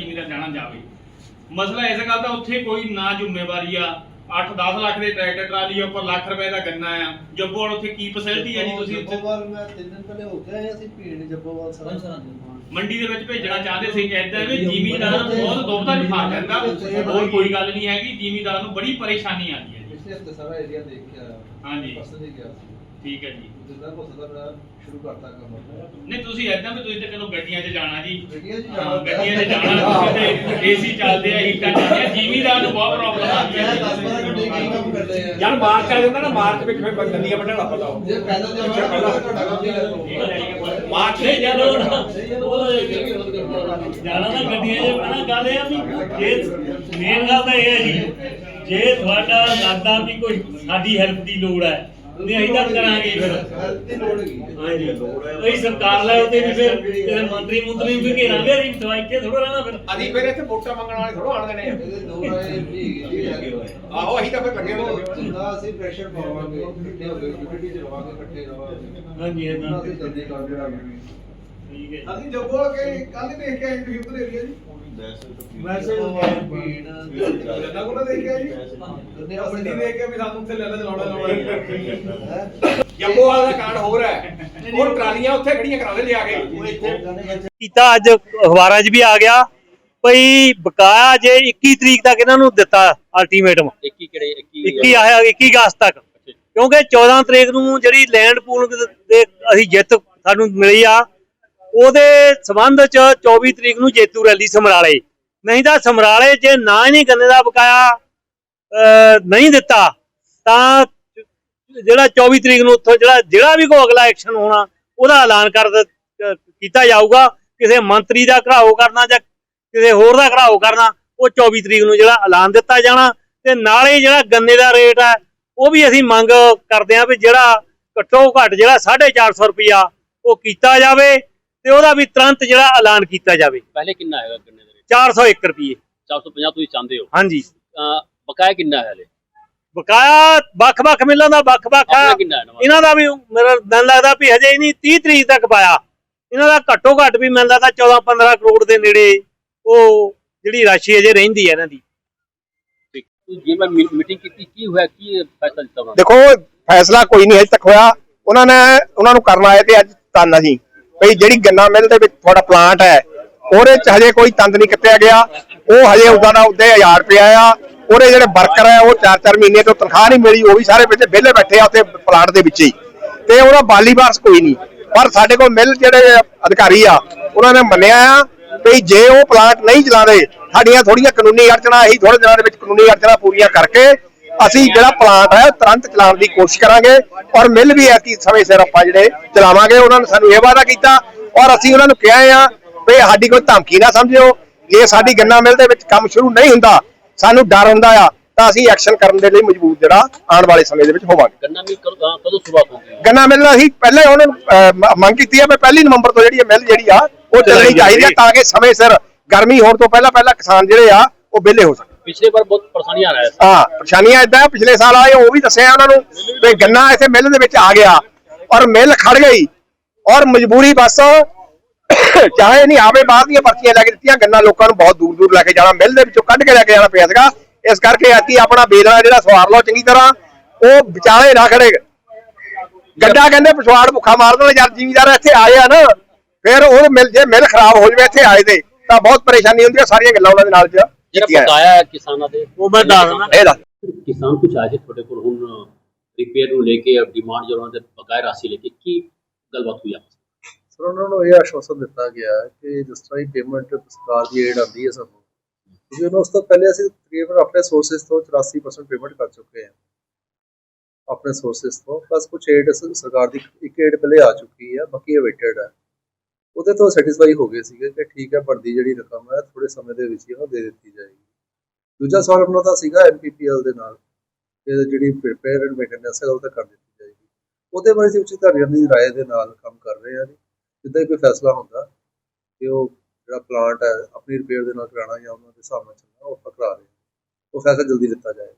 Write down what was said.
ਜ਼ਿਮੀਂਦਾਰ ਜਾਣਾ ਜਾਵੇ। ਮਸਲਾ ਇਸ ਗੱਲ ਦਾ ਉੱਥੇ ਕੋਈ ਨਾ ਜ਼ਿੰਮੇਵਾਰੀ ਆ। 8-10 ਲੱਖ ਦੇ ਟਰੈਕਟਰ ਟਰਾਲੀ ਉੱਪਰ ਲੱਖ ਰੁਪਏ ਦਾ ਗੰਨਾ ਆ। ਜੱਬੋਵਾਲ ਉੱਥੇ ਕੀ ਫੈਸਿਲਿਟੀ ਆ ਜੀ ਤੁਸੀਂ ਉੱਥੇ ਜੱਬੋਵਾਲ ਮੈਂ ਤਿੰਨ ਦਿਨ ਪਹਿਲੇ ਹੋ ਕੇ ਆਏ ਅਸੀਂ ਭੀੜ ਜੱਬੋਵਾਲ ਸਰਾਂ। ਮੰਡੀ ਦੇ ਵਿੱਚ ਭੇਜਣਾ ਚਾਹੁੰਦੇ ਸੀ ਐਦਾਂ ਵੀ ਜ਼ਿਮੀਂਦਾਰ ਬਹੁਤ ਦੁਬਦਾ ਫਸ ਜਾਂਦਾ ਹੋਰ ਕੋਈ ਗੱਲ ਨਹੀਂ ਹੈਗੀ ਜ਼ਿਮੀਂਦਾਰ ਨੂੰ ਬੜੀ ਪਰੇਸ਼ਾਨੀ ਆਉਂਦੀ ਹੈ ਜੀ। ਪਿਛਲੇ ਹਫ਼ਤੇ ਸਾਰਾ ਏਰੀਆ ਦੇਖ ਕੇ ਆਇਆ ਹਾਂਜੀ। ਪਰਸੋਂ ਹੀ ਗਿਆ ਸੀ। ਠੀਕ ਹੈ ਜੀ। ਜਿੱਦਾਂ ਕੋ ਸਦਾ ਮੇਰਾ ਸ਼ੁਰੂ ਕਰਤਾ ਕੰਮ ਨਹੀਂ ਤੁਸੀਂ ਐਦਾਂ ਵੀ ਤੁਸੀਂ ਤਾਂ ਚਲੋ ਗੱਡੀਆਂ 'ਚ ਜਾਣਾ ਜੀ। ਗੱਡੀਆਂ 'ਚ ਹਾਂ, ਜਾਣਾ। ਗੱਡੀਆਂ 'ਚ ਜਾਣਾ ਤੁਸੀਂ ਤੇ ਏਸੀ ਚੱਲਦੇ ਆ ਹੀਟਾਂ ਚੱਲਦੀਆਂ ਜ਼ਿਮੀਂਦਾਰ ਨੂੰ ਬਹੁਤ ਪ੍ਰੋਬਲਮ ਆਉਂਦੀ ਮੈਂ 10 12 ਘੰਟੇ ਕੀ ਹੈ ਕੰਮ ਕਰਦੇ ਆ। ਯਾਰ ਮਾਰਚ ਆ ਜਾਂਦਾ ਨਾ ਮਾਰਚ ਵਿੱਚ ਫਿਰ ਲੱਗ ਪੈਂਦਾ। ਉਹ। ਜੇ ਪੈਦਲ ਜਾਵਾਂਗਾ ਤਾਂ ਤੁਹਾਡਾ ਕੰਮ ਨਹੀਂ ਕਰਦਾ ਮਾਰਚ ਨਹੀਂ ਜਦੋਂ ਜਾਣਾ ਤਾਂ ਗੱਡੀਆਂ 'ਚ ਪਹਿਲਾਂ ਗੱਲ ਇਹ ਆ ਵੀ ਜੇ ਮੇਨ ਗੱਲ ਤਾਂ ਇਹ ਹੈ ਜੀ ਜੇ ਤੁਹਾਡਾ ਲੱਗਦਾ ਵੀ ਕੋਈ ਸਾਡੀ ਹੈਲਪ ਦੀ ਲੋੜ ਹੈ ਤੇ ਅਸੀਂ ਤਾਂ ਕਰਾਂਗੇ ਫਿਰ ਦੀ ਲੋੜ ਹੈਗੀ ਹਾਂਜੀ। ਅਸੀਂ ਸਰਕਾਰ ਲੈ ਉਹਦੇ ਵੀ ਫਿਰ ਕਿਸੇ ਮੰਤਰੀ ਮੰਤਰੀ ਨੂੰ ਵੀ ਘੇਰਾਂਗੇ ਅਸੀਂ ਦਵਾਈ ਕੇ ਥੋੜਾ ਰਹਿਣਾ ਫਿਰ। ਅਸੀਂ ਫਿਰ ਇੱਥੇ ਵੋਟਾਂ ਮੰਗਣ ਵਾਲੇ ਥੋੜਾ ਆਣ ਦੇਣੇ ਆ। ਇਹਦੇ ਲੋੜ ਆਏ ਵੀ ਹੈਗੀ ਜੀ ਆਹੋ ਅਸੀਂ ਤਾਂ ਫਿਰ ਲੱਗੇ ਹੋਏ ਹੋਏ। ਜਿੰਨਾ ਅਸੀਂ ਪ੍ਰੈਸ਼ਰ ਪਾਵਾਂਗੇ ਇਕੱਠੇ ਹੋ ਕੇ ਯੂਨਿਟੀ ਚ ਰਵਾਂਗੇ ਇਕੱਠੇ ਰਵਾਂਗੇ। ਹਾਂਜੀ ਉਹਨਾਂ ਹਾਂਜੀ ਅਸੀਂ ਜਲਦੀ ਕਰ ਦੇਵਾਂਗੇ ਠੀਕ ਹੈ ਅਸੀਂ ਕੇ ਕੱਲ ਹੀ ਦੇਖ ਕੇ ਆਏ ਤੁਸੀਂ ਉਧਰ ਏਰੀਆ ਜੀ। ਵੈਸੇ ਜੱਦਾ ਕੋਲ ਦੇਖ ਕੇ ਆਏ ਜੀ। ਅਸੀਂ ਨਹੀਂ ਦੇਖ ਕੇ ਵੀ ਸਾਨੂੰ ਉੱਥੇ ਲੈ ਲੈ ਚਲਾਉਣਾ ਲਾਉਣਾ ਹੈ। ਜੰਮੂ ਵਾਲਾ ਦਾ ਕਾਂਡ ਹੋਰ ਹੈ। ਉਹ ਟਰਾਲੀਆਂ ਉੱਥੇ ਖੜੀਆਂ ਕਰਾ ਦੇ ਲਿਆ ਕੇ। ਕੀਤਾ ਅੱਜ ਅਖਬਾਰਾਂ 'ਚ ਵੀ ਆ ਗਿਆ ਭਈ ਬਕਾਇਆ ਜੇ 21 ਤਰੀਕ ਤੱਕ ਇਹਨਾਂ ਨੂੰ ਦਿੱਤਾ ਅਲਟੀਮੇਟਮ 21 ਕਿਹੜੇ 21 21 ਆਇਆ 21 ਅਗਸਤ ਤੱਕ। ਕਿਉਂਕਿ 14 ਤਰੀਕ ਨੂੰ ਜਿਹੜੀ ਲੈਂਡ ਪੂਲਿੰਗ ਦੇ ਅਸੀਂ ਜਿੱਤ ਸਾਨੂੰ ਮਿਲੀ ਆ ਉਹਦੇ ਸਬੰਧ ਚ 24 ਤਰੀਕ ਨੂੰ ਜੇਤੂ ਰੈਲੀ ਸਮਰਾਲੇ। ਨਹੀਂ ਤਾਂ ਸਮਰਾਲੇ ਜੇ ਨਾ ਹੀ ਨਹੀਂ ਗੰਨੇ ਦਾ ਬਕਾਇਆ ਨਹੀਂ ਦਿੱਤਾ, ਤਾਂ ਜਿਹੜਾ 24 ਤਰੀਕ ਨੂੰ ਉੱਥੋਂ ਜਿਹੜਾ ਜਿਹੜਾ ਵੀ ਕੋਈ ਅਗਲਾ ਐਕਸ਼ਨ ਹੋਣਾ, ਉਹਦਾ ਐਲਾਨ ਕਰ ਕੀਤਾ ਜਾਊਗਾ। ਕਿਸੇ ਮੰਤਰੀ ਦਾ ਘਰਾਓ ਕਰਨਾ ਜਾਂ ਕਿਸੇ ਹੋਰ ਦਾ ਘਰਾਓ ਕਰਨਾ, ਉਹ 24 ਤਰੀਕ ਨੂੰ ਜਿਹੜਾ ਐਲਾਨ ਦਿੱਤਾ ਜਾਣਾ। ਤੇ ਨਾਲੇ ਜਿਹੜਾ ਗੰਨੇ ਦਾ ਰੇਟ ਹੈ, ਉਹ ਵੀ ਅਸੀਂ ਮੰਗ ਕਰਦੇ ਹਾਂ ਵੀ ਜਿਹੜਾ ਘੱਟੋ ਘੱਟ ਜਿਹੜਾ 450 ਰੁਪਇਆ ਉਹ ਕੀਤਾ ਜਾਵੇ। ਤੇ ਉਹਦਾ ਵੀ ਤੁਰੰਤ ਜਿਹੜਾ ਐਲਾਨ ਕੀਤਾ ਜਾਵੇ। ਪਹਿਲੇ ਕਿੰਨਾ ਹੈਗਾ ਗੰਨੇ ਦਾ ਰੇਟ? 401 ਰੁਪਏ 450 ਤੁਸੀਂ ਚਾਹੁੰਦੇ ਹੋ? ਹਾਂਜੀ। ਬਕਾਇਆ ਕਿੰਨਾ ਹੈ ਹਲੇ? ਬਕਾਇਆ ਵੱਖ-ਵੱਖ ਮਿਲਾਂ ਦਾ ਵੱਖ-ਵੱਖ ਕਿੰਨਾ ਹੈ ਇਹਨਾਂ ਦਾ ਵੀ ਮੇਰਾ ਮੈਨੂੰ ਲੱਗਦਾ ਵੀ ਹਜੇ ਨਹੀਂ 30 ਤਰੀਕ ਤੱਕ ਪਾਇਆ। ਇਹਨਾਂ ਦਾ ਘੱਟੋ ਘੱਟ ਵੀ ਮੈਨੂੰ ਲੱਗਦਾ 14-15 ਕਰੋੜ ਦੇ ਨੇੜੇ ਉਹ ਜਿਹੜੀ ਰਾਸ਼ੀ ਅਜੇ ਰਹਿੰਦੀ ਹੈ ਇਹਨਾਂ ਦੀ। ਠੀਕ। ਤੁਸੀਂ ਜਿਵੇਂ ਮੀਟਿੰਗ ਕੀਤੀ ਕੀ ਹੋਇਆ? ਕੀ ਫੈਸਲਾ ਦਿੱਤਾ ਉਹਨਾਂ ਨੇ? ਦੇਖੋ ਫੈਸਲਾ ਕੋਈ ਨਹੀਂ ਹਜੇ ਤੱਕ ਹੋਇਆ। ਉਹਨਾਂ ਨੇ ਉਹਨਾਂ ਨੂੰ ਕਰਨ ਆਏ ਤੇ ਅੱਜ ਤੰਨ ਅਸੀਂ। ਭਈ ਜਿਹੜੀ ਗੰਨਾ ਮਿਲ ਦੇ ਵਿੱਚ ਤੁਹਾਡਾ ਪਲਾਂਟ ਹੈ, ਉਹਦੇ ਚ ਹਜੇ ਕੋਈ ਤੰਦ ਨਹੀਂ ਕੱਟਿਆ ਗਿਆ। ਉਹ ਹਜੇ ਉਦਾਂ ਦਾ ਉੱਤੇ 1000 ਰੁਪਇਆ ਆ। ਉਹਦੇ ਜਿਹੜੇ ਵਰਕਰ ਹੈ ਉਹ 4-4 ਮਹੀਨੇ ਤੋਂ ਤਨਖਾਹ ਨਹੀਂ ਮਿਲੀ, ਉਹ ਵੀ ਸਾਰੇ ਵਿੱਚ ਵਿਹਲੇ ਬੈਠੇ ਆ ਉੱਥੇ ਪਲਾਂਟ ਦੇ ਵਿੱਚ ਹੀ। ਤੇ ਉਹਦਾ ਬਾਲੀ ਵਾਰਸ ਕੋਈ ਨਹੀਂ। ਪਰ ਸਾਡੇ ਕੋਲ ਮਿਲ ਜਿਹੜੇ ਅਧਿਕਾਰੀ ਆ, ਉਹਨਾਂ ਨੇ ਮੰਨਿਆ ਆ ਵੀ ਜੇ ਉਹ ਪਲਾਂਟ ਨਹੀਂ ਚਲਾਉਂਦੇ, ਸਾਡੀਆਂ ਥੋੜੀਆਂ ਕਾਨੂੰਨੀ ਅੜਚਣਾ ਅਸੀਂ ਥੋੜੇ ਦਿਨਾਂ ਦੇ ਵਿੱਚ ਕਾਨੂੰਨੀ ਅੜਚਣਾ ਪੂਰੀਆਂ ਕਰਕੇ ਅਸੀਂ ਜਿਹੜਾ ਪਲਾਂਟ ਹੈ ਤੁਰੰਤ ਚਲਾਉਣ ਦੀ ਕੋਸ਼ਿਸ਼ ਕਰਾਂਗੇ ਔਰ ਮਿਲ ਵੀ ਐਸੀ ਸਮੇਂ ਸਿਰ ਆਪਾਂ ਜਿਹੜੇ ਚਲਾਵਾਂਗੇ ਉਹਨਾਂ ਨੇ ਸਾਨੂੰ ਇਹ ਵਾਅਦਾ ਕੀਤਾ ਔਰ ਅਸੀਂ ਉਹਨਾਂ ਨੂੰ ਕਿਹਾ ਆ ਵੀ ਸਾਡੀ ਕੋਈ ਧਮਕੀ ਨਾ ਸਮਝਿਓ। ਜੇ ਸਾਡੀ ਗੰਨਾ ਮਿਲ ਦੇ ਵਿੱਚ ਕੰਮ ਸ਼ੁਰੂ ਨਹੀਂ ਹੁੰਦਾ ਸਾਨੂੰ ਡਰ ਹੁੰਦਾ ਆ ਤਾਂ ਅਸੀਂ ਐਕਸ਼ਨ ਕਰਨ ਦੇ ਲਈ ਮਜਬੂਰ ਜਿਹੜਾ ਆਉਣ ਵਾਲੇ ਸਮੇਂ ਦੇ ਵਿੱਚ ਹੋਵਾਂਗੇ। ਗੰਨਾ ਮਿਲ ਕਦੋਂ ਸ਼ੁਰੂਆਤ ਹੋਊਗੀ ਗੰਨਾ ਮਿਲ ਅਸੀਂ ਪਹਿਲੇ ਉਹਨਾਂ ਨੂੰ ਮੰਗ ਕੀਤੀ ਆ ਵੀ ਪਹਿਲੀ ਨਵੰਬਰ ਤੋਂ ਜਿਹੜੀ ਇਹ ਮਿਲ ਜਿਹੜੀ ਆ ਉਹ ਚੱਲਣੀ ਚਾਹੀਦੀ ਆ ਤਾਂ ਕਿ ਸਮੇਂ ਸਿਰ ਗਰਮੀ ਹੋਣ ਤੋਂ ਪਹਿਲਾਂ ਪਹਿਲਾਂ ਕਿਸਾਨ ਜਿਹੜੇ ਆ ਉਹ ਵਿਹਲੇ ਹੋ ਸਕਣ। ਪਿਛਲੇ ਵਾਰ ਬਹੁਤ ਪਰੇਸ਼ਾਨੀਆਂ ਆ ਰਹਾ ਸੀ। ਹਾਂ, ਪਰੇਸ਼ਾਨੀਆਂ ਇਦਾਂ ਪਿਛਲੇ ਸਾਲ ਆਏ, ਉਹ ਵੀ ਦੱਸਿਆ ਉਹਨਾਂ ਨੂੰ ਵੀ ਗੰਨਾ ਇੱਥੇ ਮਿਲ ਦੇ ਵਿੱਚ ਆ ਗਿਆ ਔਰ ਮਿਲ ਖੜ ਗਈ ਔਰ ਮਜਬੂਰੀ ਬਸ ਚਾਹੇ ਨਹੀਂ ਆਵੇ, ਬਾਹਰ ਦੀਆਂ ਪਰਚੀਆਂ ਲੈ ਕੇ ਦਿੱਤੀਆਂ, ਗੰਨਾ ਲੋਕਾਂ ਨੂੰ ਬਹੁਤ ਦੂਰ ਦੂਰ ਲੈ ਕੇ ਜਾਣਾ, ਮਿਲ ਦੇ ਵਿੱਚੋਂ ਕੱਢ ਕੇ ਲੈ ਕੇ ਜਾਣਾ ਪਿਆ ਸੀਗਾ। ਇਸ ਕਰਕੇ ਐਤੀ ਆਪਣਾ ਬੇਲਣਾ ਜਿਹੜਾ ਸਵਾਰ ਲਓ ਚੰਗੀ ਤਰ੍ਹਾਂ, ਉਹ ਵਿਚਾਲੇ ਨਾ ਖੜੇ। ਗੱਡਾ ਕਹਿੰਦੇ ਪਿਛਵਾੜ ਭੁੱਖਾ ਮਾਰ ਦੇਣਾ ਯਾਰ ਜ਼ਿਮੀਦਾਰ ਇੱਥੇ ਆਏ ਆ ਨਾ, ਫਿਰ ਉਹ ਮਿਲ ਜੇ ਮਿਲ ਖਰਾਬ ਹੋ ਜਵੇ, ਇੱਥੇ ਆਏ ਤੇ, ਤਾਂ ਬਹੁਤ ਪਰੇਸ਼ਾਨੀ ਹੁੰਦੀ ਹੈ ਸਾਰੀਆਂ ਗੱਲਾਂ ਉਹਨਾਂ ਦੇ ਨਾਲ ਚ। ਜਿਹੜਾ ਕੀਤੀਆਂ ਬਕਾਇਆ ਹੈ ਕਿਸਾਨਾਂ ਦੇ ਉਹ ਮੈਂ ਦੱਸ ਦਿੰਦਾ। ਇਹ ਦੱਸ ਕਿਸਾਨ ਕੁਝ ਆਏ ਸੀ ਤੁਹਾਡੇ ਕੋਲ ਹੁਣ ਰਿਪੇਅਰ ਨੂੰ ਲੈ ਕੇ ਡਿਮਾਂਡ ਜਿਹੜਾ ਉਹਨਾਂ ਦੇ ਬਕਾਇਆ ਰਾਸ਼ੀ ਲੈ ਕੇ ਕੀ ਗੱਲਬਾਤ ਹੋਈ ਆਪਸ? ਸਰ ਉਹਨਾਂ ਨੂੰ ਇਹ ਆਸ਼ਵਾਸਨ ਦਿੱਤਾ ਗਿਆ ਕਿ ਜਿਸ ਤਰ੍ਹਾਂ ਹੀ ਪੇਮੈਂਟ ਸਰਕਾਰ ਦੀ ਏਡ ਆਉਂਦੀ ਹੈ ਸਾਨੂੰ ਕਿਉਂਕਿ ਉਹਨਾਂ ਉਸ ਤੋਂ ਪਹਿਲੇ ਅਸੀਂ ਤਕਰੀਬਨ ਆਪਣੇ ਸੋਰਸਸ ਤੋਂ 84% ਪੇਮੈਂਟ ਕਰ ਚੁੱਕੇ ਹਾਂ ਆਪਣੇ ਸੋਰਸਸ ਤੋਂ ਪਲੱਸ ਕੁਝ ਏਡ ਸਰਕਾਰ ਦੀ ਇੱਕ ਏਡ ਪਹਿਲੇ ਆ ਚੁੱਕੀ ਹੈ ਬਾਕੀ ਅਵੇਟਡ ਹੈ ਉਹਦੇ ਤੋਂ ਸੈਟੀਸਫਾਈ ਹੋ ਗਏ ਸੀਗੇ ਕਿ ਠੀਕ ਹੈ, ਬਣਦੀ ਜਿਹੜੀ ਰਕਮ ਹੈ ਥੋੜੇ ਸਮੇਂ ਦੇ ਵਿੱਚ ਹੀ ਉਹ ਦੇ ਦਿੱਤੀ ਜਾਏਗੀ। ਦੂਜਾ ਸਵਾਲ ਉਹਨਾਂ ਦਾ ਸੀਗਾ ਐਨਪੀਪੀਐਲ ਦੇ ਨਾਲ, ਕਿ ਜਿਹੜੀ ਰਿਪੇਅਰ ਐਂਡ ਮੇਨਟੇਨੈਂਸ ਹੈ, ਉਹ ਤਾਂ ਕਰ ਦਿੱਤੀ ਜਾਏਗੀ। ਉਹਦੇ ਬਾਰੇ ਅਸੀਂ ਉੱਚਿਤ ਅਧਿਕਾਰੀਆਂ ਦੀ ਰਾਏ ਦੇ ਨਾਲ ਕੰਮ ਕਰ ਰਹੇ ਹਾਂ ਜੀ। ਜਿੱਦਾਂ ਕੋਈ ਫੈਸਲਾ ਹੁੰਦਾ ਕਿ ਉਹ ਜਿਹੜਾ ਪਲਾਂਟ ਹੈ, ਆਪਣੀ ਰਿਪੇਅਰ ਦੇ ਨਾਲ ਕਰਾਉਣਾ ਜਾਂ ਉਹਨਾਂ ਦੇ ਹਿਸਾਬ ਨਾਲ ਚੱਲਣਾ, ਉਹ ਆਪਾਂ ਕਰਾ ਰਹੇ ਹਾਂ ਉਹ ਫੈਸਲਾ ਜਲਦੀ ਦਿੱਤਾ ਜਾਏਗਾ।